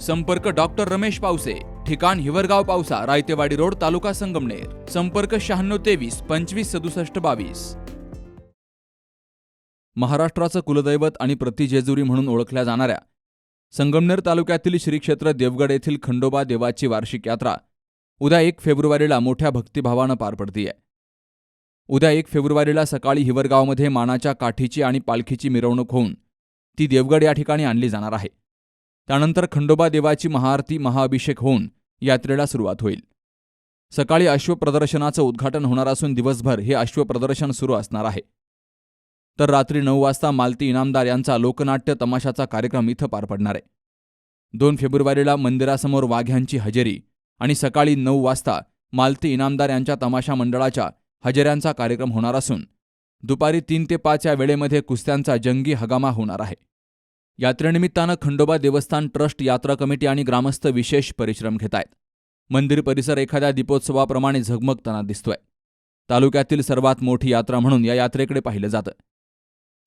संपर्क डॉक्टर रमेश पावसे ठिकाण हिवरगाव पावसा रायतेवाडी रोड तालुका संगमनेर. संपर्क शहाण्णव तेवीस पंचवीस सदुसष्ट बावीस. महाराष्ट्राचं कुलदैवत आणि प्रतिजेजुरी म्हणून ओळखल्या जाणाऱ्या संगमनेर तालुक्यातील श्री क्षेत्र देवगड येथील खंडोबा देवाची वार्षिक यात्रा उद्या एक फेब्रुवारीला मोठ्या भक्तिभावानं पार पडतीये. उद्या एक फेब्रुवारीला सकाळी हिवरगावमध्ये मानाच्या काठीची आणि पालखीची मिरवणूक होऊन ती देवगड या ठिकाणी आणली जाणार आहे. त्यानंतर खंडोबा देवाची महाआरती महाअभिषेक होऊन यात्रेला सुरुवात होईल. सकाळी अश्वप्रदर्शनाचं उद्घाटन होणार असून दिवसभर हे अश्वप्रदर्शन सुरू असणार आहे. तर रात्री नऊ वाजता मालती इनामदार यांचा लोकनाट्य तमाशाचा कार्यक्रम इथं पार पडणार आहे. दोन फेब्रुवारीला मंदिरासमोर वाघ्यांची हजेरी आणि सकाळी नऊ वाजता मालती इनामदार यांच्या तमाशा मंडळाच्या हजेऱ्यांचा कार्यक्रम होणार असून दुपारी तीन ते पाच या वेळेमध्ये कुस्त्यांचा जंगी हगामा होणार आहे. यात्रेनिमित्तानं खंडोबा देवस्थान ट्रस्ट यात्रा कमिटी आणि ग्रामस्थ विशेष परिश्रम घेत आहेत. मंदिर परिसर एखाद्या दीपोत्सवाप्रमाणे झगमगताना दिसतोय. तालुक्यातील सर्वात मोठी यात्रा म्हणून या यात्रेकडे पाहिलं जातं.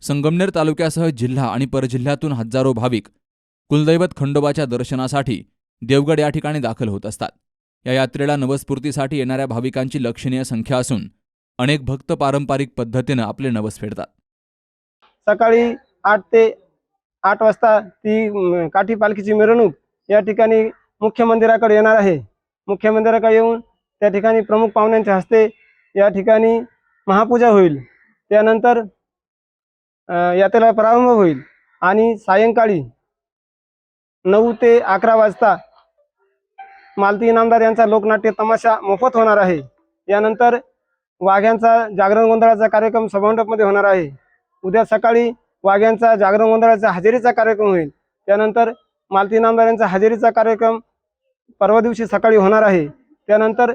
संगमनेर तालुक्यासह जिल्हा आणि परजिल्ह्यातून हजारो भाविक कुलदैवत खंडोबाच्या दर्शनासाठी देवगड या ठिकाणी दाखल होत असतात. या यात्रेला नवस्फूर्तीसाठी येणाऱ्या भाविकांची लक्षणीय संख्या असून अनेक भक्त पारंपरिक पद्धतीनं आपले नवस फेडतात. सकाळी आठ ते आठ वाजता ती काठी पालखीची मिरवणूक या ठिकाणी मुख्य मंदिराकडे येणार आहे. मुख्य मंदिराकडे येऊन त्या ठिकाणी प्रमुख पाहुण्यांच्या हस्ते या ठिकाणी महापूजा होईल. त्यानंतर यात्रेला प्रारंभ होईल आणि सायंकाळी नऊ ते अकरा वाजता मालती इनामदार यांचा लोकनाट्य तमाशा मोफत होणार आहे. यानंतर वाघ्यांचा जागरण गोंधळाचा कार्यक्रम सभामंडपमध्ये होणार आहे. उद्या सकाळी वाघ्यांचा जागरण गोंधळाचा हजेरीचा कार्यक्रम होईल. त्यानंतर मालती नामदार यांचा हजेरीचा कार्यक्रम परवा दिवशी सकाळी होणार आहे. त्यानंतर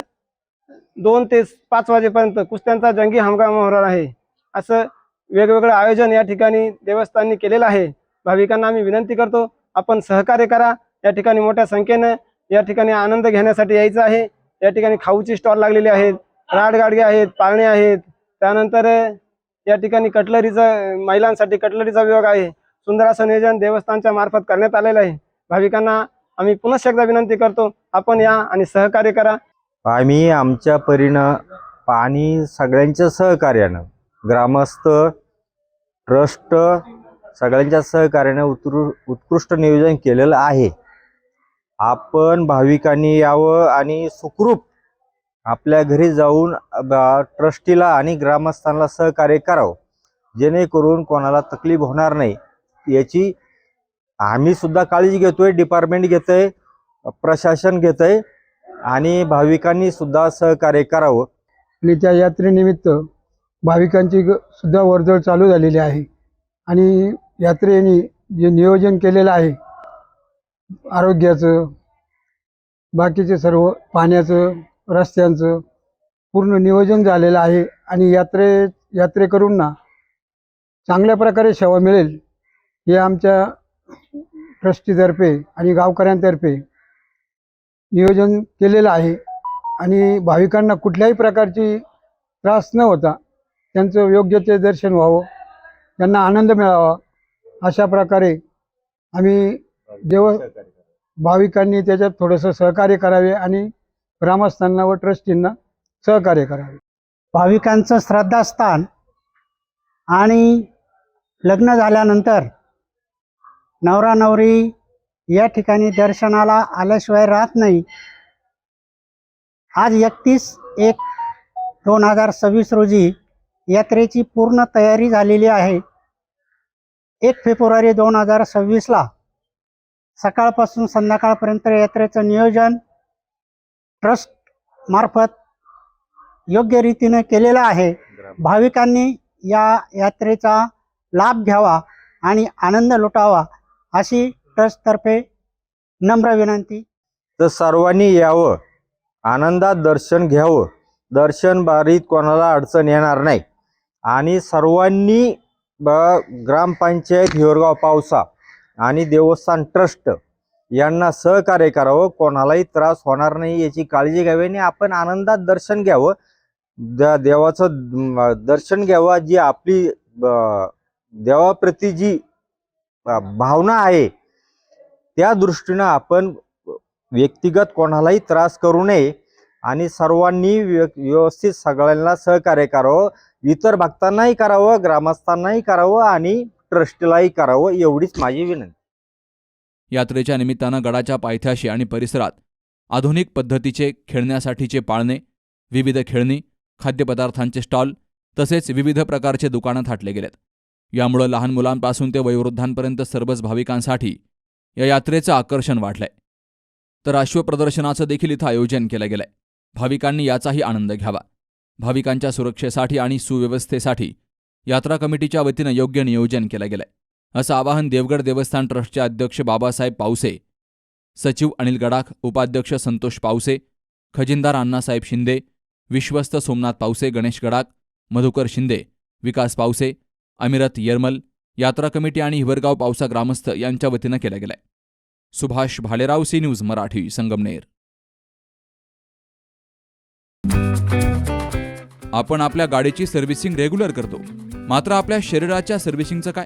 दोन ते पाच वाजेपर्यंत कुस्त्यांचा जंगी हमगाम होणार आहे. असं वेगवेगळं आयोजन या ठिकाणी देवस्थाननी केलेलं आहे. भाविकांना आम्ही विनंती करतो आपण सहकार्य करा. या ठिकाणी मोठ्या संख्येनं या ठिकाणी आनंद घेण्यासाठी यायचं आहे. या ठिकाणी खाऊची स्टॉल लागलेली आहेत राडगाडगे आहेत पाळणे आहेत. त्यानंतर या ठिकाणी कटलरीचा महिलांसाठी कटलरीचा विभाग आहे. सुंदर असं नियोजन देवस्थानच्या मार्फत करण्यात आलेलं आहे. भाविकांना आम्ही पुनश्च एकदा विनंती करतो आपण या आणि सहकार्य करा. आम्ही आमच्या परीनं आणि सगळ्यांच्या सहकार्यानं ग्रामस्थ ट्रस्ट सगळ्यांच्या सहकार्यानं उत्कृ उत्कृष्ट नियोजन केलेलं आहे. आपण भाविकांनी यावं आणि सुखरूप आपल्या घरी जाऊन ट्रस्टीला आणि ग्रामस्थांना सहकार्य करावं. जेणेकरून कोणाला तकलीफ होणार नाही. याची आम्ही सुद्धा काळजी घेतोय डिपार्टमेंट आहे प्रशासन घेतंय आणि भाविकांनी सुद्धा सहकार्य करावं. आणि त्या यात्रेनिमित्त भाविकांची ग- सुद्धा वर्दळ चालू झालेली आहे. आणि यात्रेने जे नियोजन केलेलं आहे आरोग्याचं बाकीचे सर्व पाण्याचं रस्त्यांचं पूर्ण नियोजन झालेलं आहे आणि यात्रे यात्रेकरूंना चांगल्या प्रकारे सेवा मिळेल हे आमच्या ट्रस्टीतर्फे आणि गावकऱ्यांतर्फे नियोजन केलेलं आहे. आणि भाविकांना कुठल्याही प्रकारची त्रास न होता त्यांचं योग्य ते दर्शन व्हावं त्यांना आनंद मिळावा अशा प्रकारे आम्ही देव भाविकांनी त्याच्यात थोडंसं सहकार्य करावे आणि ग्रामस्थांना व ट्रस्टींना सहकार्य करावे. भाविकांचं श्रद्धास्थान आणि लग्न झाल्यानंतर नवरा नवरी या ठिकाणी दर्शनाला आल्याशिवाय राहत नाही. आज एकतीस एक दोन हजार सव्वीस रोजी यात्रेची पूर्ण तयारी झालेली आहे. एक फेब्रुवारी दोन हजार सव्वीसला सकाळपासून संध्याकाळपर्यंत यात्रेचं नियोजन ट्रस्ट मार्फत योग्य रीतीने केलेलं आहे. भाविकांनी या यात्रेचा लाभ घ्यावा आणि आनंद लुटावा अशी ट्रस्टतर्फे नम्र विनंती. तर सर्वांनी यावं. आनंदात दर्शन घ्यावं. दर्शन बारीत कोणाला अडचण येणार नाही. आणि सर्वांनी ब ग्रामपंचायत हिवरगाव पावसा आणि देवस्थान ट्रस्ट यांना सहकार्य करावं. कोणालाही त्रास होणार नाही याची काळजी घ्यावी आणि आपण आनंदात दर्शन घ्यावं. द्या देवाचं दर्शन घ्यावं. जी आपली ब, देवाप्रती जी भावना आहे त्या दृष्टीनं आपण व्यक्तिगत कोणालाही त्रास करू नये आणि सर्वांनी व्य- व्यवस्थित सगळ्यांना सहकार्य करावं. इतर भक्तांनाही करावं ग्रामस्थांनाही करावं आणि ट्रस्टीलाही करावं एवढीच माझी विनंती. यात्रेच्या निमित्तानं गडाच्या पायथ्याशी आणि परिसरात आधुनिक पद्धतीचे खेळण्यासाठीचे पाळणे विविध खेळणी खाद्यपदार्थांचे स्टॉल तसेच विविध प्रकारचे दुकानं थाटले गेलेत. यामुळं लहान मुलांपासून ते वयोवृद्धांपर्यंत सर्वच भाविकांसाठी या यात्रेचं आकर्षण वाढलंय. तर अश्वप्रदर्शनाचं देखील इथं आयोजन केलं गेलंय. भाविकांनी याचाही आनंद घ्यावा. भाविकांच्या सुरक्षेसाठी आणि सुव्यवस्थेसाठी यात्रा कमिटीच्या वतीनं योग्य नियोजन केलं गेलंय. असं आवाहन देवगड देवस्थान ट्रस्टचे अध्यक्ष बाबासाहेब पावसे सचिव अनिल गडाख उपाध्यक्ष संतोष पावसे खजिनदार अण्णासाहेब शिंदे विश्वस्त सोमनाथ पावसे गणेश गडाख मधुकर शिंदे विकास पावसे अमिरत येरमल यात्रा कमिटी आणि हिवरगाव पावसा ग्रामस्थ यांच्या वतीनं केला गेलाय. Subhash Bhalerao C news Marathi Sangamner. आपण आपल्या गाडीची सर्व्हिसिंग रेग्युलर करतो. मात्र आपल्या शरीराच्या सर्व्हिसिंगचं काय?